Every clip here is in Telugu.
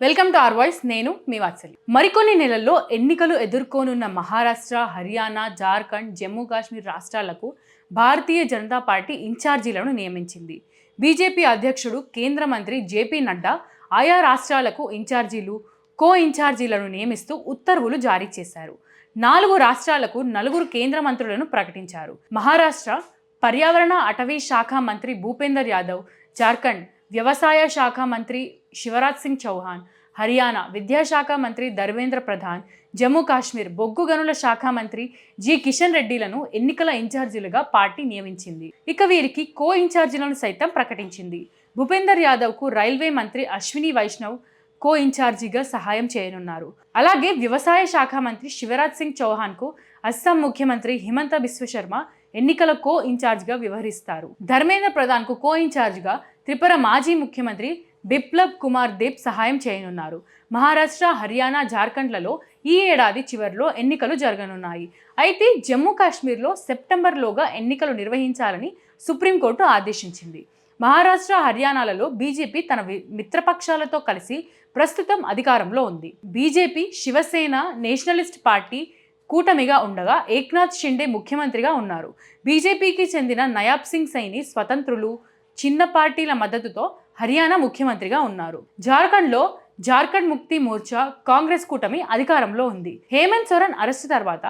వెల్కమ్ టు ఆర్ వాయిస్ నేను మీ వాత్సల్య. మరికొన్ని నెలల్లో ఎన్నికలు ఎదుర్కోనున్న మహారాష్ట్ర హర్యానా జార్ఖండ్ జమ్మూ కాశ్మీర్ రాష్ట్రాలకు భారతీయ జనతా పార్టీ ఇన్ఛార్జీలను నియమించింది. బీజేపీ అధ్యక్షుడు కేంద్ర మంత్రి జేపీ నడ్డా ఆయా రాష్ట్రాలకు ఇన్ఛార్జీలు కో ఇన్ఛార్జీలను నియమిస్తూ ఉత్తర్వులు జారీ చేశారు. నాలుగు రాష్ట్రాలకు నలుగురు కేంద్ర మంత్రులను ప్రకటించారు. మహారాష్ట్ర పర్యావరణ అటవీ శాఖ మంత్రి భూపేందర్ యాదవ్ జార్ఖండ్ వ్యవసాయ శాఖ మంత్రి శివరాజ్ సింగ్ చౌహాన్ హర్యానా విద్యాశాఖ మంత్రి ధర్మేంద్ర ప్రధాన్ జమ్మూ కాశ్మీర్ బొగ్గు గనుల శాఖ మంత్రి జి కిషన్ రెడ్డిలను ఎన్నికల ఇన్ఛార్జీలుగా పార్టీ నియమించింది. ఇక వీరికి కో ఇన్ఛార్జీలను సైతం ప్రకటించింది. భూపేందర్ యాదవ్కు రైల్వే మంత్రి అశ్విని వైష్ణవ్ కో ఇన్ఛార్జిగా సహాయం చేయనున్నారు. అలాగే వ్యవసాయ శాఖ మంత్రి శివరాజ్ సింగ్ చౌహాన్కు అస్సాం ముఖ్యమంత్రి హిమంత బిశ్వశర్మ ఎన్నికల కో ఇన్ఛార్జిగా వ్యవహరిస్తారు. ధర్మేంద్ర ప్రధాన్కు కో ఇన్ఛార్జిగా త్రిపుర మాజీ ముఖ్యమంత్రి బిప్లబ్ కుమార్ దేబ్ సహాయం చేయనున్నారు. మహారాష్ట్ర హర్యానా జార్ఖండ్లలో ఈ ఏడాది చివరిలో ఎన్నికలు జరగనున్నాయి. అయితే జమ్మూ కాశ్మీర్లో సెప్టెంబర్లోగా ఎన్నికలు నిర్వహించాలని సుప్రీంకోర్టు ఆదేశించింది. మహారాష్ట్ర హర్యానాలలో బీజేపీ తన వి- మిత్రపక్షాలతో కలిసి ప్రస్తుతం అధికారంలో ఉంది. బీజేపీ శివసేన నేషనలిస్ట్ పార్టీ కూటమిగా ఉండగా ఏక్నాథ్ షిండే ముఖ్యమంత్రిగా ఉన్నారు. బీజేపీకి చెందిన నయాబ్ సింగ్ సైని స్వతంత్రులు చిన్న పార్టీల మద్దతుతో హర్యానా ముఖ్యమంత్రిగా ఉన్నారు. జార్ఖండ్లో జార్ఖండ్ ముక్తి మోర్చా కాంగ్రెస్ కూటమి అధికారంలో ఉంది. హేమంత్ సోరెన్ అరెస్టు తర్వాత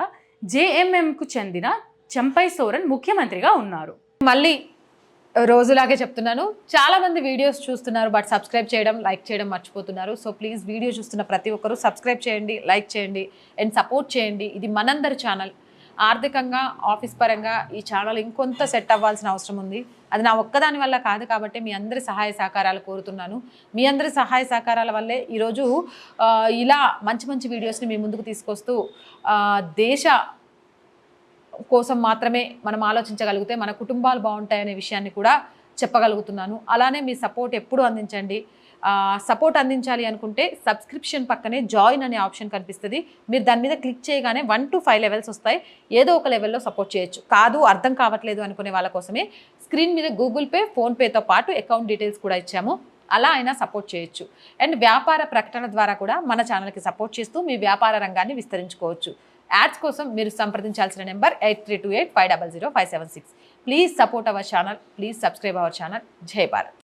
జేఎంఎంకు చెందిన చంపై సోరెన్ ముఖ్యమంత్రిగా ఉన్నారు. మళ్ళీ రోజులాగే చెప్తున్నాను. చాలా మంది వీడియోస్ చూస్తున్నారు బట్ సబ్స్క్రైబ్ చేయడం లైక్ చేయడం మర్చిపోతున్నారు. సో ప్లీజ్ వీడియో చూస్తున్న ప్రతి ఒక్కరూ సబ్స్క్రైబ్ చేయండి లైక్ చేయండి అండ్ సపోర్ట్ చేయండి. ఇది మనందరి ఛానల్. ఆర్థికంగా ఆఫీస్ పరంగా ఈ ఛానల్ ఇంకొంత సెట్ అవ్వాల్సిన అవసరం ఉంది. అది నా ఒక్కదాని వల్ల కాదు కాబట్టి మీ అందరి సహాయ సహకారాలు కోరుతున్నాను. మీ అందరి సహాయ సహకారాల వల్లే ఈరోజు ఇలా మంచి మంచి వీడియోస్ని మీ ముందుకు తీసుకొస్తూ దేశ కోసం మాత్రమే మనం ఆలోచించగలిగితే మన కుటుంబాలు బాగుంటాయనే విషయాన్ని కూడా చెప్పగలుగుతున్నాను. అలానే మీ సపోర్ట్ ఎప్పుడు అందించండి. సపోర్ట్ అందించాలి అనుకుంటే సబ్స్క్రిప్షన్ పక్కనే జాయిన్ అనే ఆప్షన్ కనిపిస్తుంది. మీరు దాని మీద క్లిక్ చేయగానే వన్ టు ఫైవ్ లెవెల్స్ వస్తాయి. ఏదో ఒక లెవెల్లో సపోర్ట్ చేయొచ్చు. కాదు అర్థం కావట్లేదు అనుకునే వాళ్ళ కోసమే స్క్రీన్ మీద గూగుల్ పే ఫోన్పేతో పాటు అకౌంట్ డీటెయిల్స్ కూడా ఇచ్చాము. అలా అయినా సపోర్ట్ చేయొచ్చు. అండ్ వ్యాపార ప్రకటన ద్వారా కూడా మన ఛానల్కి సపోర్ట్ చేస్తూ మీ వ్యాపార రంగాన్ని విస్తరించుకోవచ్చు. యాడ్స్ కోసం మీరు సంప్రదించాల్సిన number eight three two eight five double zero five seven six please support our channel please subscribe our channel జై భారత్